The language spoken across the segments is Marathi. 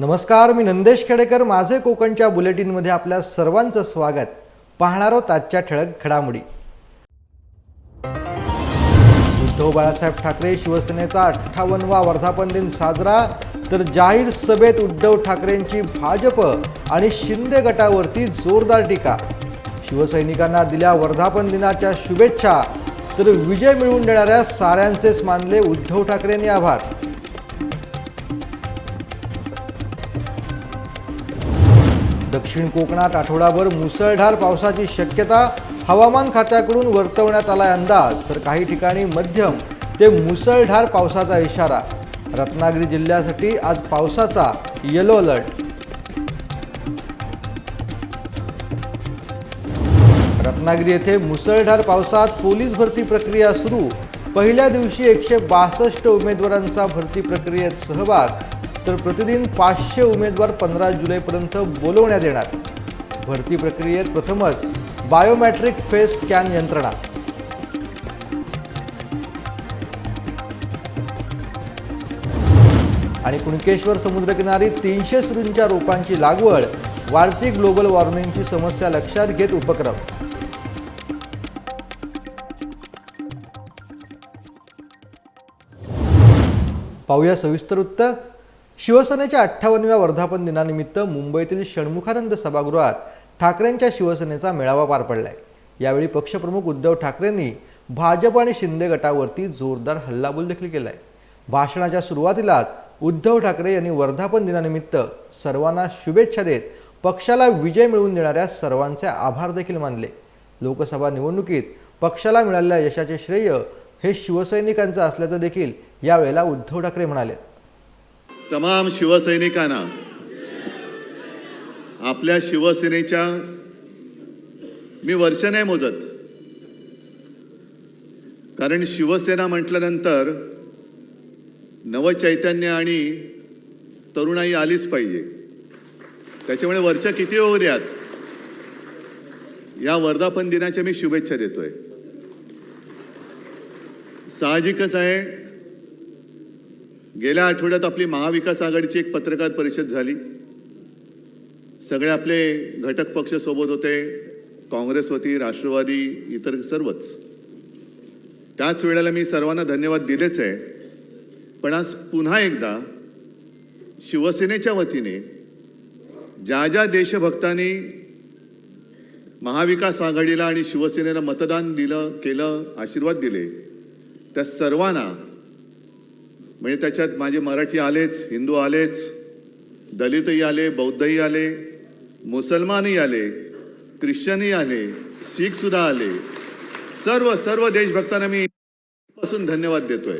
नमस्कार मी नंदेश खेडेकर. माझे कोकणच्या बुलेटिनमध्ये आपल्या सर्वांचं स्वागत. पाहणार आहोत आजच्या ठळक घडामोडी. उद्धव बाळासाहेब ठाकरे शिवसेनेचा अठ्ठावन्नवा वर्धापन दिन साजरा तर जाहीर सभेत उद्धव ठाकरेंची भाजप आणि शिंदे गटावरती जोरदार टीका. शिवसैनिकांना दिल्या वर्धापन दिनाच्या शुभेच्छा तर विजय मिळवून देणाऱ्या साऱ्यांचेच मानले उद्धव ठाकरेंनी आभार. दक्षिण कोकणात आठवडाभर मुसळधार पावसाची शक्यता हवामान खात्याकडून वर्तवण्यात आला अंदाज. तर काही ठिकाणी मध्यम ते मुसळधार पावसाचा इशारा. रत्नागिरी जिल्ह्यासाठी आज पावसाचा येलो अलर्ट रत्नागिरी येथे मुसळधार पावसात पोलीस भरती प्रक्रिया सुरू. पहिल्या दिवशी एकशे बासष्ट उमेदवारांचा भरती प्रक्रियेत सहभाग. तर प्रतिदिन पाचशे उमेदवार पंधरा जुलैपर्यंत बोलवण्यात येणार. भरती प्रक्रियेत प्रथमच बायोमॅट्रिक फेस स्कॅन यंत्रणा. आणि कुणकेश्वर समुद्रकिनारी तीनशे सुरूंच्या रोपांची लागवड वाढती ग्लोबल वॉर्मिंगची समस्या लक्षात घेत उपक्रम. पाहूया सविस्तर उत्तर शिवसेनेच्या अठ्ठावन्नव्या वर्धापन दिनानिमित्त मुंबईतील षण्मुखानंद सभागृहात ठाकरेंच्या शिवसेनेचा मेळावा पार पडलाय. यावेळी पक्षप्रमुख उद्धव ठाकरेंनी भाजप आणि शिंदे गटावरती जोरदार हल्लाबोल देखील केलाय. भाषणाच्या सुरुवातीलाच उद्धव ठाकरे यांनी वर्धापन दिनानिमित्त सर्वांना शुभेच्छा देत पक्षाला विजय मिळवून देणाऱ्या सर्वांचे आभार देखील मानले. लोकसभा निवडणुकीत पक्षाला मिळालेल्या यशाचे श्रेय हे शिवसैनिकांचं असल्याचं देखील यावेळेला उद्धव ठाकरे म्हणाले. तमाम शिवसैनिकांना आपल्या शिवसेनेच्या मी वर्ष नाही मोजत कारण शिवसेना म्हटल्यानंतर नवचैतन्य आणि तरुणाई आलीच पाहिजे. त्याच्यामुळे वर्ष किती होऊ द्यात? या वर्धापन दिनाच्या मी शुभेच्छा देतोय. साहजिकच आहे गेल्या आठवड्यात आपली महाविकास आघाडीची एक पत्रकार परिषद झाली. सगळे आपले घटक पक्ष सोबत होते काँग्रेस होती राष्ट्रवादी इतर सर्वच. त्याच वेळेला मी सर्वांना धन्यवाद दिलेच आहे. पण आज पुन्हा एकदा शिवसेनेच्या वतीने ज्या ज्या देशभक्तांनी महाविकास आघाडीला आणि शिवसेनेला मतदान दिलं केलं आशीर्वाद दिले त्या सर्वांना म्हणजे त्याच्यात माझे मराठी आलेच हिंदू आलेच दलितही आले बौद्धही आले मुसलमानही आले ख्रिश्चनही आले शीख सुद्धा आले. सर्व सर्व देशभक्तांना मी पासून धन्यवाद देतोय.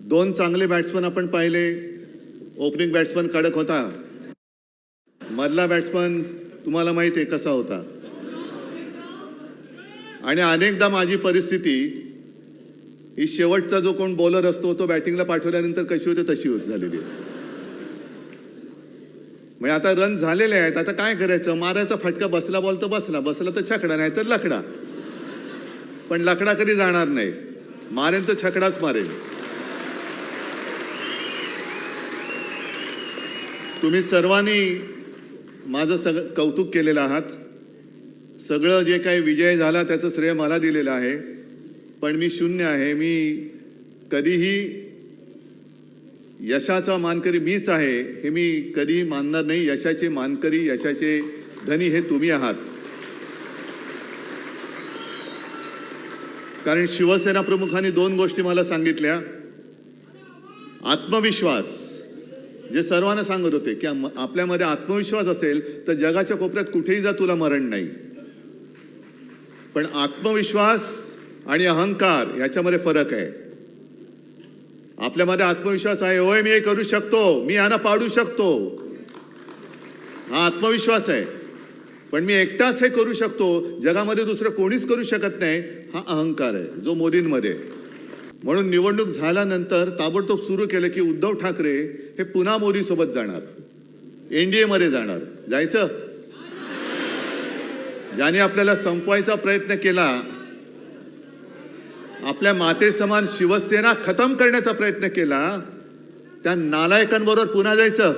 दोन चांगले बॅट्समन आपण पाहिले. ओपनिंग बॅट्समन कडक होता. मधला बॅट्समन तुम्हाला माहिती आहे कसा होता. आणि अनेकदा माझी परिस्थिती ही शेवटचा जो कोण बॉलर असतो तो बॅटिंगला पाठवल्यानंतर कशी होते तशी होत झालेली आहे. म्हणजे आता रन झालेले आहेत आता काय करायचं? मारायचा फटका बसला बॉल तर बसला बसला तर छकडा नाही तर लकडा. पण लकडा कधी जाणार नाही. मारेन तर छकडाच मारेल तुम्ही सर्वांनी माझं सगळं कौतुक केलेलं आहात. सगळं जे काही विजय झाला त्याचं श्रेय मला दिलेलं आहे. पण मी शून्य आहे. मी कधीही यशाचा मानकरी मीच आहे हे मी कधीही मानणार नाही. यशाचे मानकरी यशाचे धनी हे तुम्ही आहात. कारण शिवसेना प्रमुखांनी दोन गोष्टी मला सांगितल्या. आत्मविश्वास. जे सर्वांना सांगत होते की आपल्यामध्ये आत्मविश्वास असेल तर जगाच्या कोपऱ्यात कुठेही जा तुला मरण नाही. पण आत्मविश्वास आणि अहंकार याच्यामध्ये फरक आहे. आपल्यामध्ये आत्मविश्वास आहे होय मी हे करू शकतो मी यांना पाडू शकतो. हा आत्मविश्वास आहे. पण मी एकटाच हे करू शकतो जगामध्ये दुसरं कोणीच करू शकत नाही हा अहंकार आहे जो मोदींमध्ये. आहे. म्हणून निवडणूक झाल्यानंतर ताबडतोब सुरू केलं की उद्धव ठाकरे हे पुन्हा मोदीसोबत जाणार. एनडीएमध्ये जाणार. जायचं? ज्याने आपल्याला संपवायचा प्रयत्न केला आपल्या मातेसमान शिवसेना खतम करण्याचा प्रयत्न केला त्या नालायकांबरोबर पुन्हा जायचं?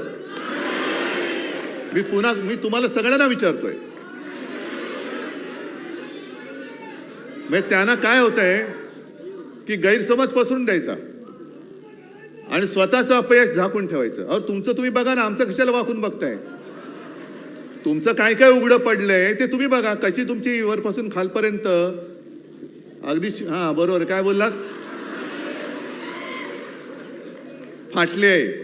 मी पुन्हा मी तुम्हाला सगळ्यांना विचारतोय. मग त्यांना काय होत आहे की गैरसमज पसरून द्यायचा. आणि स्वतःचं अपयश झाकून ठेवायचं. अहो तुमचं तुम्ही बघा ना आमचं कशाला वाकून बघताय? तुमचं काय काय उघडं पडलंय ते तुम्ही बघा कशी तुमची वरपासून खालपर्यंत अगदी हां हा बरोबर. काय बोललात? फाटली. आहे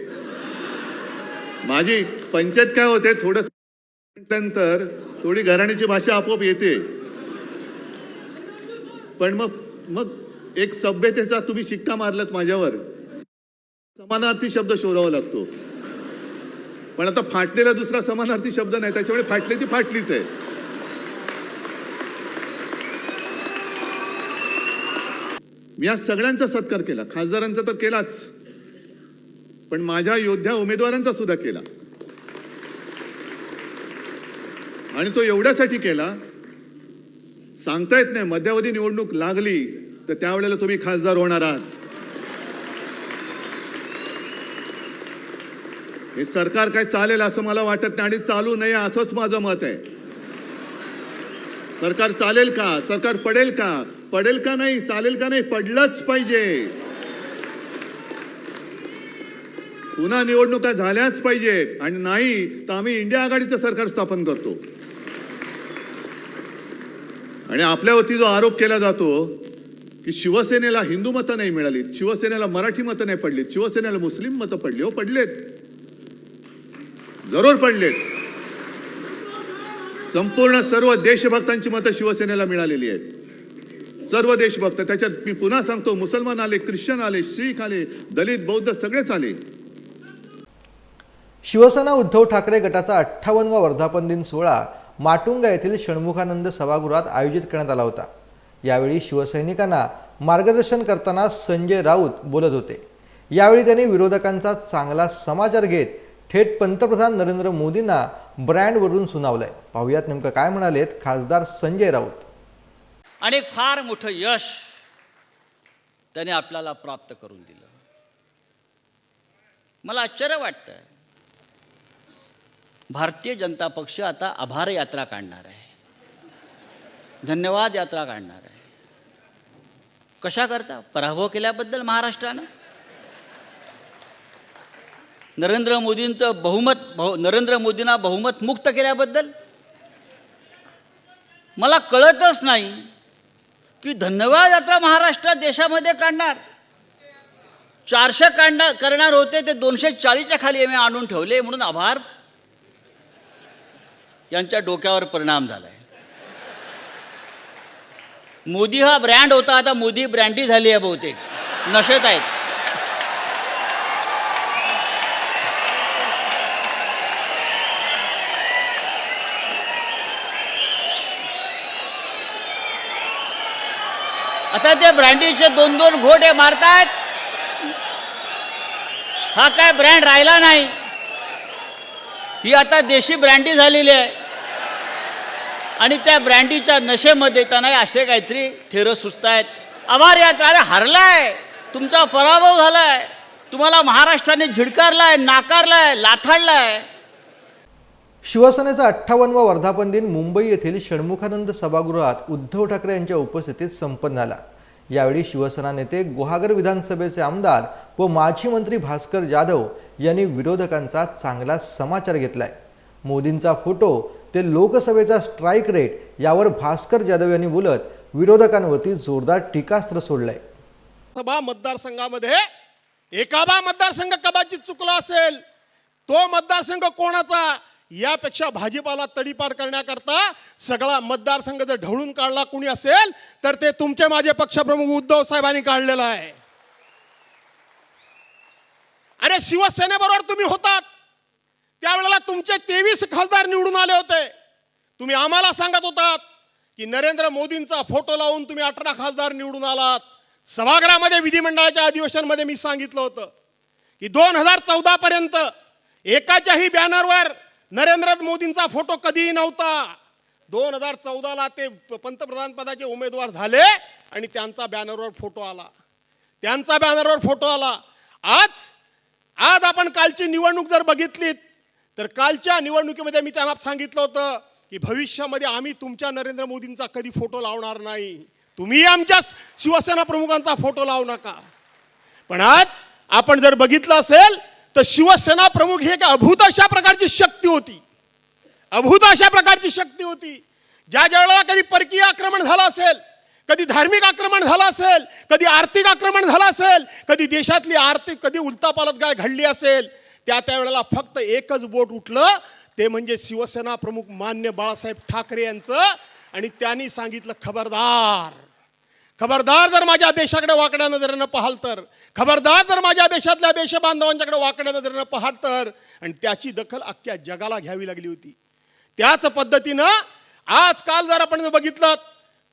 माझी पंचायत काय होते थोडं म्हटल्यानंतर थोडी घराण्याची भाषा आपोआप येते. पण मग मग एक सभ्यतेचा तुम्ही शिक्का मारलात माझ्यावर. समानार्थी शब्द शोधावा लागतो. पण आता फाटलेला दुसरा समानार्थी शब्द नाही त्याच्यामुळे फाटली ती फाटलीच आहे. मी आज सगळ्यांचा सत्कार केला. खासदारांचा तर केलाच. पण माझ्या योद्ध्या उमेदवारांचा सुद्धा केला. आणि तो एवढ्यासाठी केला सांगता येत नाही मध्यावधी निवडणूक लागली तर त्यावेळेला तुम्ही खासदार होणार आहात. हे सरकार काय चालेल असं मला वाटत नाही आणि चालू नये असंच माझं मत आहे. सरकार चालेल का? सरकार पडेल का? पडेल का नाही चालेल का नाही पडलंच पाहिजे. पुन्हा निवडणुका झाल्याच पाहिजेत. आणि नाही तर आम्ही इंडिया आघाडीचं सरकार स्थापन करतो. आणि आपल्यावरती जो आरोप केला जातो की शिवसेनेला हिंदू मतं नाही मिळाली शिवसेनेला मराठी मतं नाही पडली शिवसेनेला मुस्लिम मतं पडली हो पडलेत. जरूर पडलेत. संपूर्ण सर्व देशभक्तांची मतं शिवसेनेला मिळालेली आहेत. सर्व देशभक्त त्याच्यात मी पुन्हा सांगतो मुसलमान आले ख्रिश्चन आले शीख आले दलित बौद्ध सगळेच आले. शिवसेना उद्धव ठाकरे गटाचा अठ्ठावन्नवा वर्धापन दिन सोहळा माटुंगा येथील षण्मुखानंद सभागृहात आयोजित करण्यात आला होता. यावेळी शिवसैनिकांना मार्गदर्शन करताना संजय राऊत बोलत होते. यावेळी त्यांनी विरोधकांचा चांगला समाचार घेत थेट पंतप्रधान नरेंद्र मोदींना ब्रँडवरून सुनावलंय. पाहुयात नेमकं काय म्हणालेत खासदार संजय राऊत. आणि एक फार मोठं यश त्याने आपल्याला प्राप्त करून दिलं. मला आश्चर्य वाटतं भारतीय जनता पक्ष आता आभार यात्रा काढणार आहे. धन्यवाद यात्रा काढणार आहे. कशा करता? पराभव केल्याबद्दल महाराष्ट्रानं? नरेंद्र मोदींचं बहुमत बहु नरेंद्र मोदींना बहुमत मुक्त केल्याबद्दल? मला कळतच नाही. की धन्यवाद यात्रा महाराष्ट्रात देशामध्ये काढणार. चारशे काढणार करणार होते ते दोनशे चाळीसच्या खाली आम्ही आणून ठेवले म्हणून आभार. यांच्या डोक्यावर परिणाम झालाय. मोदी हा ब्रँड होता आता मोदी ब्रँडी झाली आहे बहुतेक. नशेत आहेत. आता ते ब्रँडीचे दोन दोन घोटे मारतायत. हा काय ब्रँड राहिला नाही. ही आता देशी ब्रँडी झालेली आहे. आणि त्या ब्रँडीच्या नशेमध्ये त्यांना असे काहीतरी थेरं आहेत आभार यात्रा अरे हरलाय. तुमचा पराभव झालाय. तुम्हाला महाराष्ट्राने झिडकारलाय नाकारलाय लाथाडलाय शिवसेनेचा अठ्ठावन्नवा वर्धापन दिन मुंबई येथील षण्मुखानंद सभागृहात उद्धव ठाकरे यांच्या उपस्थितीत संपन्न झाला. यावेळी शिवसेना नेते गुहागर विधानसभेचे आमदार व माजी मंत्री भास्कर जाधव यांनी विरोधकांचा चांगला समाचार घेतलाय. मोदींचा फोटो ते लोकसभेचा स्ट्राईक रेट यावर भास्कर जाधव यांनी बोलत विरोधकांवरती जोरदार टीकास्त्र सोडलंय. सभा मतदारसंघामध्ये एखादा मतदारसंघ कदाचित चुकला असेल. तो मतदारसंघ कोणाचा? यापेक्षा भाजीपाला तडीपार करण्याकरता सगळा मतदारसंघ जर ढवळून काढला कुणी असेल तर ते तुमचे माझे पक्षप्रमुख उद्धव साहेबांनी काढलेलं आहे. अरे शिवसेनेबरोबर तुम्ही होतात. त्यावेळेला तुमचे तेवीस खासदार निवडून आले होते. तुम्ही आम्हाला सांगत होतात की नरेंद्र मोदींचा फोटो लावून तुम्ही अठरा खासदार निवडून आलात. सभागृहामध्ये विधिमंडळाच्या अधिवेशनमध्ये मी सांगितलं होतं की दोन हजार चौदा पर्यंत एकाच्याही बॅनरवर नरेंद्र मोदींचा फोटो कधीही नव्हता. दोन हजार चौदाला ते पंतप्रधान पदाचे उमेदवार झाले आणि त्यांचा बॅनरवर फोटो आला. त्यांचा बॅनरवर फोटो आला. आज आज आपण कालची निवडणूक जर बघितलीत तर कालच्या निवडणुकीमध्ये मी त्यांना सांगितलं होतं की भविष्यामध्ये आम्ही तुमच्या नरेंद्र मोदींचा कधी फोटो लावणार नाही. तुम्ही आमच्या शिवसेना प्रमुखांचा फोटो लावू नका. पण आज आपण जर बघितलं असेल तर शिवसेना प्रमुख हे एक अभूत अशा प्रकारची शक्ती होती. अभूत अशा प्रकारची शक्ती होती. ज्या ज्या वेळेला कधी परकीय आक्रमण झालं असेल कधी धार्मिक आक्रमण झालं असेल कधी आर्थिक आक्रमण झालं असेल कधी देशातली आर्थिक कधी उलतापालत काय घडली असेल त्या त्यावेळेला फक्त एकच बोट उठलं ते म्हणजे शिवसेना प्रमुख मान्य बाळासाहेब ठाकरे यांचं आणि त्यांनी सांगितलं खबरदार. खबरदार जर माझ्या देशाकडे वाकड्या नजरेनं पाहाल तर खबरदार जर माझ्या देशातल्या देशबांधवांच्याकडे वाकड्या नजरेनं पाहाल तर. आणि त्याची दखल अख्ख्या जगाला घ्यावी लागली होती. त्याच पद्धतीनं आजकाल जर आपण बघितलं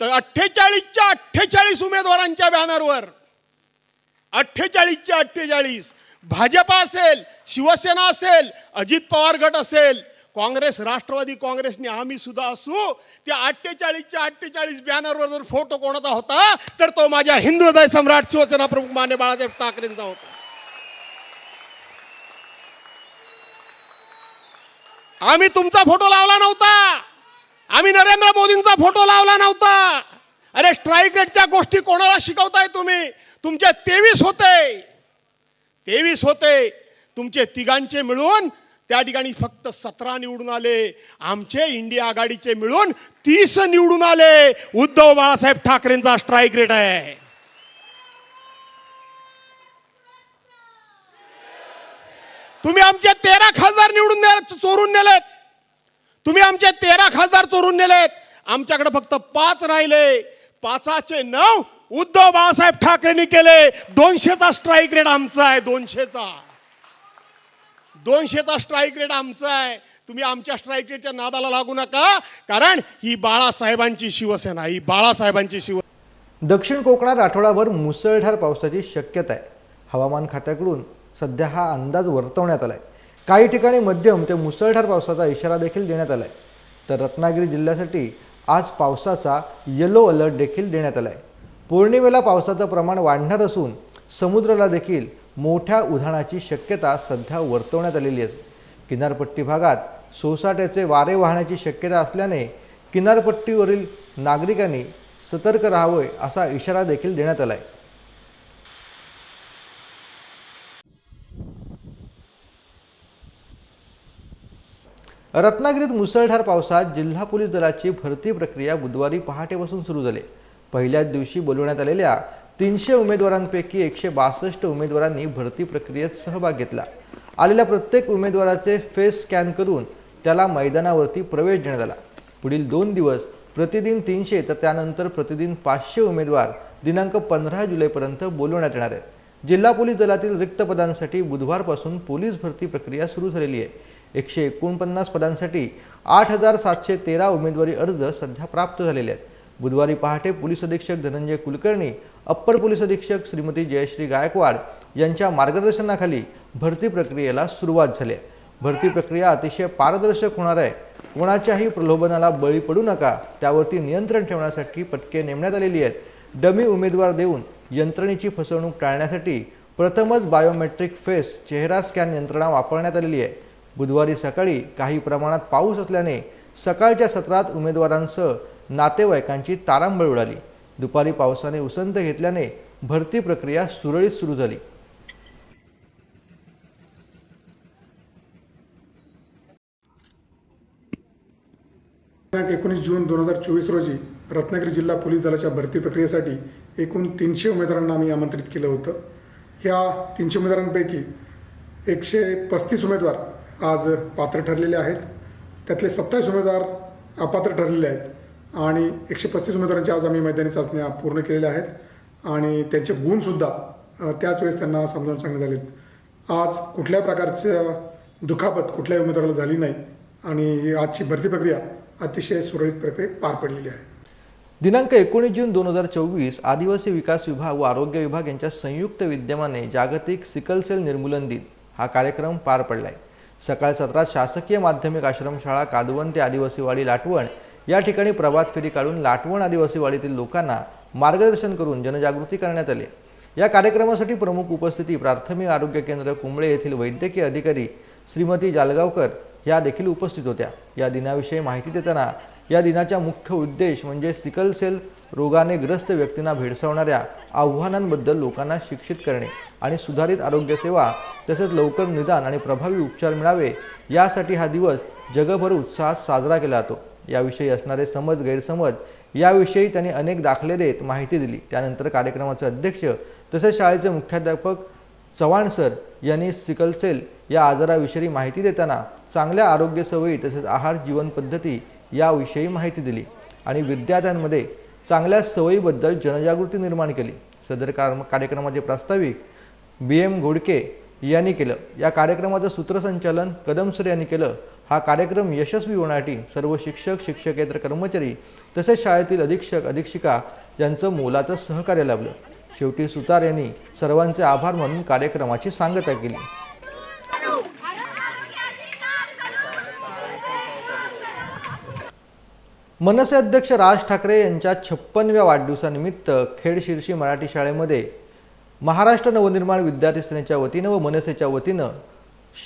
तर अठ्ठेचाळीसच्या अठ्ठेचाळीस उमेदवारांच्या बॅनरवर अठ्ठेचाळीसच्या अठ्ठेचाळीस. भाजपा असेल शिवसेना असेल अजित पवार गट असेल काँग्रेस राष्ट्रवादी काँग्रेसने आम्ही सुद्धा असू त्या अठ्ठेचाळीसच्या अठ्ठेचाळीस बॅनरवर जर फोटो कोणाचा होता तर तो माझ्या हिंदू हृदय सम्राट शिवसेना प्रमुख मान्य बाळासाहेब ठाकरेंचा होता. आम्ही तुमचा फोटो लावला नव्हता. आम्ही नरेंद्र मोदींचा फोटो लावला नव्हता. अरे स्ट्राईक रेटच्या गोष्टी कोणाला शिकवताय तुम्ही? तुमचे तेवीस होते. तेवीस होते. तुमचे तिघांचे मिळून त्या ठिकाणी फक्त सतरा निवडून आले. आमचे इंडिया आघाडीचे मिळून तीस निवडून आले. उद्धव बाळासाहेब ठाकरेंचा स्ट्राईक रेट आहे. तुम्ही आमचे तेरा खासदार निवडून नेले चोरून नेलेत. तुम्ही आमचे तेरा खासदार चोरून नेलेत. आमच्याकडे फक्त पाच राहिले. पाचाचे नऊ उद्धव बाळासाहेब ठाकरेंनी केले. दोनशेचा स्ट्राईक रेट आमचा आहे दोनशेचा. दोनशेचा स्ट्राईक रेट आमचा आहे. तुम्ही आमच्या स्ट्राईक रेटच्या नादाला लागू नका. कारण ही बाळासाहेबांची शिवसेना ही बाळासाहेबांची शिव दक्षिण कोकणात आठवडाभर मुसळधार पावसाची शक्यता आहे. हवामान खात्याकडून सध्या हा अंदाज वर्तवण्यात आला आहे काही ठिकाणी मध्यम ते मुसळधार पावसाचा इशारा देखील देण्यात आला आहे तर रत्नागिरी जिल्ह्यासाठी आज पावसाचा येलो अलर्ट देखील देण्यात आला आहे पौर्णिमेला पावसाचं प्रमाण वाढणार असून समुद्राला देखील मोठ्या उधाणाची शक्यता सध्या वर्तवण्यात आलेली आहे. किनारपट्टी भागात सोसाट्याचे वारे वाहण्याची शक्यता असल्याने किनारपट्टीवरील नागरिकांनी सतर्क राहावे असा इशारा देखील देण्यात आला आहे रत्नागिरीत मुसळधार पावसात जिल्हा पोलीस दलाची भरती प्रक्रिया बुधवारी पहाटेपासून सुरू झाली. पहिल्याच दिवशी बोलवण्यात आलेल्या तीनशे उमेदवारांपैकी एकशे बासष्ट उमेदवारांनी भरती प्रक्रियेत सहभाग घेतला. आलेल्या प्रत्येक उमेदवाराचे फेस स्कॅन करून त्याला मैदानावरती प्रवेश देण्यात आला. पुढील दोन दिवस प्रतिदिन तीनशे तर त्यानंतर प्रतिदिन पाचशे उमेदवार दिनांक पंधरा जुलैपर्यंत बोलवण्यात येणार आहेत. जिल्हा पोलीस दलातील रिक्त पदांसाठी बुधवारपासून पोलीस भरती प्रक्रिया सुरू झालेली आहे. एकशे एकोणपन्नास पदांसाठी आठ हजार सातशे तेरा उमेदवारी अर्ज सध्या प्राप्त झालेले आहेत. बुधवारी पहाटे पोलीस अधीक्षक धनंजय कुलकर्णी अप्पर पोलीस अधीक्षक श्रीमती जयश्री गायकवाड यांच्या मार्गदर्शनाखाली भरती प्रक्रियेला सुरुवात झाली. आहे भरती प्रक्रिया अतिशय पारदर्शक होणार आहे. कोणाच्याही प्रलोभनाला बळी पडू नका त्यावरती नियंत्रण ठेवण्यासाठी पथके नेमण्यात आलेली आहेत. डमी उमेदवार देऊन यंत्रणेची फसवणूक टाळण्यासाठी प्रथमच बायोमेट्रिक फेस चेहरा स्कॅन यंत्रणा वापरण्यात आलेली आहे. बुधवारी सकाळी काही प्रमाणात पाऊस असल्याने सकाळच्या सत्रात उमेदवारांसह नातेवाईकांची तारांबळ उडाली. दुपारी पावसाने उसंत घेतल्याने भरती प्रक्रिया सुरळीत सुरू झाली. दिनांक एकोणीस जून दोन हजार चोवीस रोजी रत्नागिरी जिल्हा पोलीस दलाच्या भरती प्रक्रियेसाठी एकूण तीनशे उमेदवारांना आम्ही आमंत्रित केलं होतं. ह्या तीनशे उमेदवारांपैकी एकशे पस्तीस उमेदवार आज पात्र ठरलेले आहेत. त्यातले सत्तावीस उमेदवार अपात्र ठरलेले आहेत. आणि एकशे पस्तीस उमेदवारांच्या आज आम्ही मैदानी चाचण्या पूर्ण केलेल्या आहेत. आणि त्यांचे गुणसुद्धा त्याच वेळेस त्यांना समजावून सांगण्यात आलेत. आज कुठल्या प्रकारचं दुखापत कुठल्याही उमेदवाराला झाली नाही आणि आजची भरती प्रक्रिया अतिशय सुरळीत प्रक्रियेत पार पडलेली आहे. दिनांक एकोणीस जून दोन हजार चोवीस आदिवासी विकास विभाग व आरोग्य विभाग यांच्या संयुक्त विद्यमाने जागतिक सिकलसेल निर्मूलन दिन हा कार्यक्रम पार पडला आहे सकाळ सत्रात शासकीय माध्यमिक आश्रमशाळा कादवन ते आदिवासीवाडी लाटवण या ठिकाणी प्रभात फेरी काढून लाटवण आदिवासीवाडीतील लोकांना मार्गदर्शन करून जनजागृती करण्यात आली. या कार्यक्रमासाठी प्रमुख उपस्थिती प्राथमिक आरोग्य केंद्र कुंबळे येथील वैद्यकीय अधिकारी श्रीमती जालगावकर या देखील उपस्थित होत्या. या दिनाविषयी माहिती देताना या दिनाचा मुख्य उद्देश म्हणजे सिकल सेल रोगाने ग्रस्त व्यक्तींना भेडसावणाऱ्या आव्हानांबद्दल लोकांना शिक्षित करणे आणि सुधारित आरोग्यसेवा तसेच लवकर निदान आणि प्रभावी उपचार मिळावे यासाठी हा दिवस जगभर उत्साहात साजरा केला जातो. याविषयी असणारे समज गैरसमज याविषयी त्यांनी अनेक दाखले देत माहिती दिली. त्यानंतर कार्यक्रमाचे अध्यक्ष तसेच शाळेचे मुख्याध्यापक चव्हाण सर यांनी सिकलसेल या आजाराविषयी माहिती देताना चांगल्या आरोग्य सवयी तसेच आहार जीवन पद्धती याविषयी माहिती दिली आणि विद्यार्थ्यांमध्ये चांगल्या सवयीबद्दल जनजागृती निर्माण केली. सदर कार- कार्यक्रमाचे प्रास्ताविक बी एम घोडके यांनी केलं. या कार्यक्रमाचं सूत्रसंचालन कदम सर यांनी केलं. हा कार्यक्रम यशस्वी होण्यासाठी सर्व शिक्षक शिक्षकेतर कर्मचारी तसेच शाळेतील अधीक्षक अधीक्षिका यांचं मोलाचं सहकार्य लाभलं. शेवटी सुतार यांनी सर्वांचे आभार मानून कार्यक्रमाची सांगता केली. मनसे अध्यक्ष राज ठाकरे यांच्या छप्पनव्या वाढदिवसानिमित्त खेड शिर्शी मराठी शाळेमध्ये महाराष्ट्र नवनिर्माण विद्यार्थी सेनेच्या वतीनं व मनसेच्या वतीनं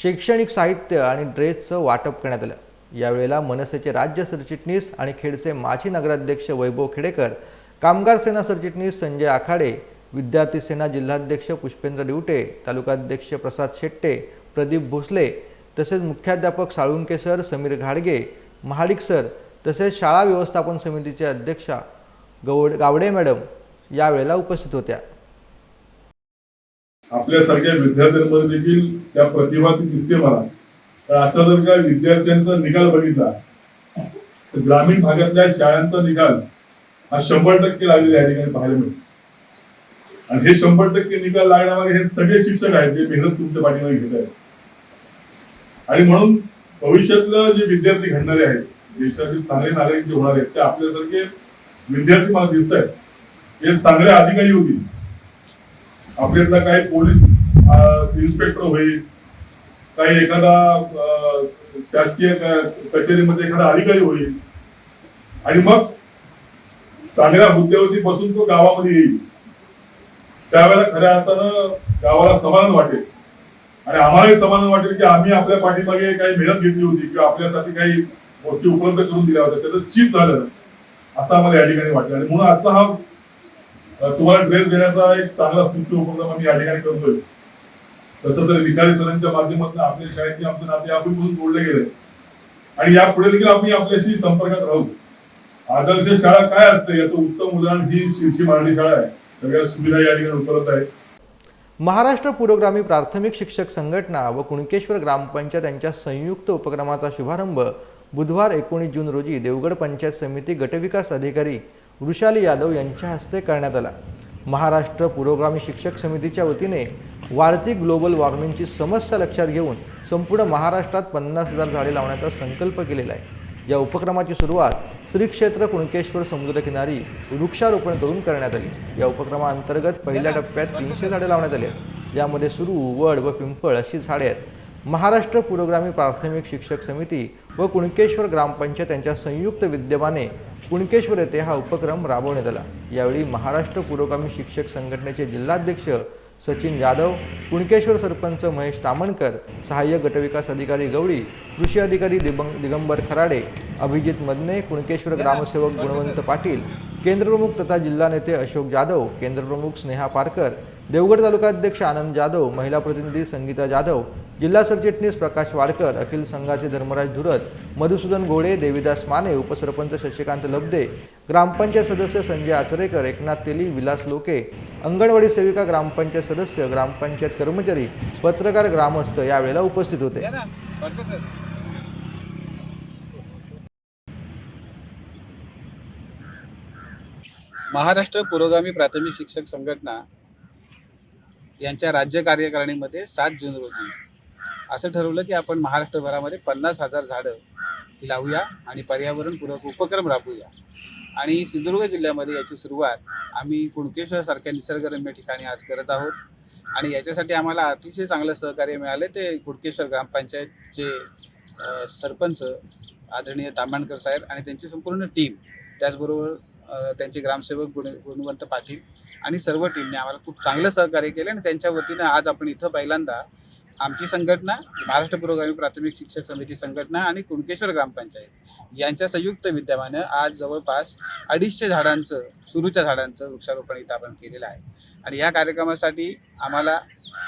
शैक्षणिक साहित्य आणि ड्रेसचं वाटप करण्यात आलं. यावेळेला मनसेचे राज्य सरचिटणीस आणि खेडचे माजी नगराध्यक्ष वैभव खेडेकर कामगार सेना सरचिटणीस संजय आखाडे विद्यार्थी सेना जिल्हाध्यक्ष पुष्पेंद्र डिवटे तालुकाध्यक्ष प्रसाद शेट्टे प्रदीप भोसले तसेच मुख्याध्यापक साळुंके सर समीर घाडगे महाडिक सर तसेच शाळा व्यवस्थापन समितीचे अध्यक्षा गवड गावडे मॅडम यावेळेला उपस्थित होत्या. आपल्यासारख्या विद्यार्थ्यांमध्ये देखील त्या प्रतिभा ती दिसते मला. तर आजचा जर का विद्यार्थ्यांचा निकाल बघितला तर ग्रामीण भागातल्या शाळांचा निकाल हा शंभर टक्के लागलेला या ठिकाणी पाहायला मिळतो आणि हे शंभर टक्के निकाल लागण्यामागे हे सगळे शिक्षक आहेत जे मेहनत तुमच्या पाठीमागे घेत आहेत. आणि म्हणून भविष्यातलं जे विद्यार्थी घडणारे आहेत देशातील चांगले नागरिक जे होणार आहेत ते आपल्यासारखे विद्यार्थी मला दिसत आहेत हे चांगले अधिकारी होतील आपल्यातला काही पोलीस इन्स्पेक्टर होईल काही एखादा शासकीय कचेरीमध्ये एखादा अधिकारी होईल. आणि मग चांगल्या मुद्द्यावरती बसून तो गावामध्ये येईल. त्यावेळेला खऱ्या अर्थानं गावाला समाधान वाटेल. आणि आम्हालाही समाधान वाटेल की आम्ही आपल्या पाठीमागे काही मेहनत घेतली होती किंवा आपल्यासाठी काही गोष्टी उपलब्ध करून दिल्या होत्या. त्याचं चीज झालं. असं आम्हाला या ठिकाणी वाटलं. आणि म्हणून आजचा हा तुम्हाला ड्रेस देण्याचा एक चांगला स्तुत्य उपक्रम आम्ही या ठिकाणी करतोय. तसं तर विकारी सरांच्या माध्यमातून आपल्या शाळेचे आमचे नाते आपण जोडले गेले. आणि यापुढे देखील आम्ही आपल्याशी संपर्कात राहू. आदर्श शाळा काय असते याचं उत्तम उदाहरण ही शिरशी मराठी शाळा आहे. सगळ्या सुविधा या ठिकाणी उपलब्ध आहेत. महाराष्ट्र पुरोग्रामी प्राथमिक शिक्षक संघटना व कुणकेश्वर ग्रामपंचायत यांच्या संयुक्त उपक्रमाचा शुभारंभ बुधवार एकोणीस जून रोजी देवगड पंचायत समिती गटविकास अधिकारी वृषाली यादव यांच्या हस्ते करण्यात आला. महाराष्ट्र पुरोगामी शिक्षक समितीच्या वतीने वाढती ग्लोबल वॉर्मिंगची समस्या लक्षात घेऊन संपूर्ण महाराष्ट्रात पन्नास हजार झाडे लावण्याचा संकल्प केलेला आहे. या उपक्रमाची सुरुवात श्री क्षेत्र कुणकेश्वर समुद्रकिनारी वृक्षारोपण करून करण्यात आली. या उपक्रमाअंतर्गत पहिल्या टप्प्यात तीनशे झाडे लावण्यात आली आहेत. यामध्ये सुरू वड व पिंपळ अशी झाडे आहेत. महाराष्ट्र पुरोगामी प्राथमिक शिक्षक समिती व कुणकेश्वर ग्रामपंचायत यांच्या संयुक्त विद्यमाने कुणकेश्वर येथे हा उपक्रम राबवण्यात आला. यावेळी महाराष्ट्र पुरोगामी शिक्षक संघटनेचे जिल्हाध्यक्ष सचिन जाधव कुणकेश्वर सरपंच महेश तामणकर सहाय्यक गटविकास अधिकारी गवळी कृषी अधिकारी दिबंग दिगंबर खराडे अभिजित मदने कुणकेश्वर ग्रामसेवक गुणवंत पाटील केंद्रप्रमुख तथा जिल्हा नेते अशोक जाधव केंद्रप्रमुख स्नेहा पारकर देवगड तालुकाध्यक्ष आनंद जाधव महिला प्रतिनिधी संगीता जाधव जिल्हा सरचिटणीस प्रकाश वाडकर अखिल संघाचे धर्मराज धुरत मधुसूदन घोडे देविदास माने उपसरपंच शशिकांत लब्धे ग्रामपंचायत सदस्य संजय आचरेकर एकनाथ तेली विलास लोके अंगणवाडी सेविका ग्रामपंचायत सदस्य ग्रामपंचायत कर्मचारी पत्रकार ग्रामस्थ यावेळेला उपस्थित होते. महाराष्ट्र पुरोगामी प्राथमिक शिक्षक संघटना यांच्या राज्य कार्यकारिणीमध्ये सात जून रोजी असं ठरवलं की आपण महाराष्ट्रभरामध्ये पन्नास हजार झाडं लावूया आणि पर्यावरणपूरक उपक्रम राबवूया. आणि सिंधुदुर्ग जिल्ह्यामध्ये याची सुरुवात आम्ही कुणकेश्वरसारख्या निसर्गरम्य ठिकाणी आज करत आहोत. आणि याच्यासाठी आम्हाला अतिशय चांगलं सहकार्य मिळाले. ते कुणकेश्वर ग्रामपंचायतचे सरपंच आदरणीय तांबणकर साहेब आणि त्यांची संपूर्ण टीम त्याचबरोबर त्यांचे ग्रामसेवक गुण गुणवंत पाटील आणि सर्व टीमने आम्हाला खूप चांगलं सहकार्य केलं आणि त्यांच्या वतीनं आज आपण इथं पहिल्यांदा आमची संघटना महाराष्ट्र पुरोगामी प्राथमिक शिक्षक समिती संघटना आणि कुणकेश्वर ग्रामपंचायत यांच्या संयुक्त विद्यमानं आज जवळपास अडीचशे झाडांचं सुरूच्या झाडांचं वृक्षारोपण इथं आपण केलेलं आहे. आणि या कार्यक्रमासाठी आम्हाला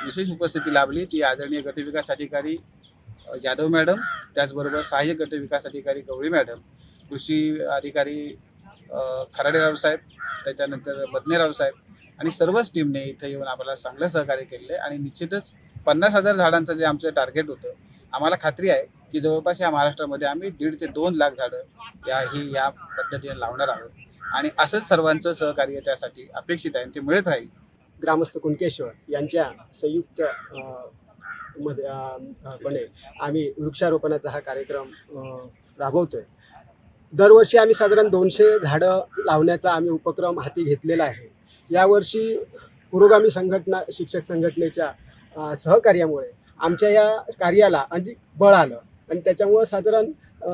विशेष उपस्थिती लाभली ती आदरणीय गटविकास अधिकारी अ, जाधव मॅडम त्याचबरोबर सहाय्यक गटविकास अधिकारी गवळी मॅडम कृषी अधिकारी खराडेराव साहेब त्याच्यानंतर बदनेराव साहेब आणि सर्वच टीमने इथं येऊन आम्हाला चांगलं सहकार्य केलेलं आहे आणि निश्चितच पन्नास हजार झाडांचं जे आमचं टार्गेट होतं आम्हाला खात्री आहे की जवळपास या महाराष्ट्रामध्ये आम्ही दीड ते दोन लाख झाडं या ही या पद्धतीने लावणार आहोत. आणि असंच सर्वांचं सहकार्य त्यासाठी अपेक्षित आहे आणि ते मिळत राहील. ग्रामस्थ कुणकेश्वर यांच्या संयुक्त मध्ये पणे आम्ही वृक्षारोपणाचा हा कार्यक्रम राबवतो राबवतोय. दरवर्षी आम्ही साधारण दोनशे झाडं लावण्याचा आम्ही उपक्रम हाती घेतलेला आहे. यावर्षी पुरोगामी संघटना शिक्षक संघटनेच्या सहकार्यामुळे आमच्या या कार्याला अधिक बळ आलं. आणि त्याच्यामुळं साधारण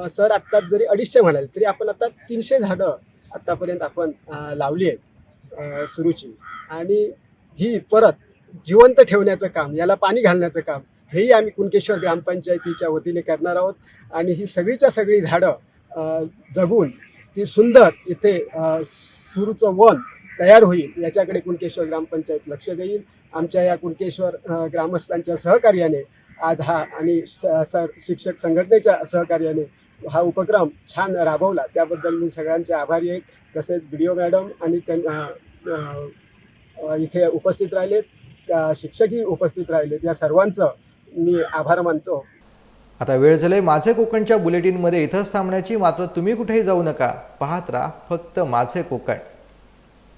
सर आत्ताच जरी अडीचशे म्हणाले तरी आपण आता तीनशे झाडं आत्तापर्यंत आपण लावली आहेत सुरूची. आणि ही परत जिवंत ठेवण्याचं काम याला पाणी घालण्याचं काम हेही आम्ही कुणकेश्वर ग्रामपंचायतीच्या वतीने करणार आहोत. आणि ही सगळीच्या सगळी झाडं जगून ती सुंदर इथे सुरूचं वन तयार होईल याच्याकडे कुणकेश्वर ग्रामपंचायत लक्ष देईल. आमच्या या कुणकेश्वर ग्रामस्थांच्या सहकार्याने आज हा आणि स- सर शिक्षक संघटनेच्या सहकार्याने हा उपक्रम छान राबवला. त्याबद्दल मी सगळ्यांचे आभारी आहे. तसेच बी ओ मॅडम आणि त्यां इथे उपस्थित राहिलेत. त्या शिक्षकही उपस्थित राहिलेत. या सर्वांचं मी आभार मानतो. आता वेळ झाले माझे कोकणच्या बुलेटिनमध्ये इथंच थांबण्याची. मात्र तुम्ही कुठेही जाऊ नका. पाहत राहा फक्त माझे कोकण.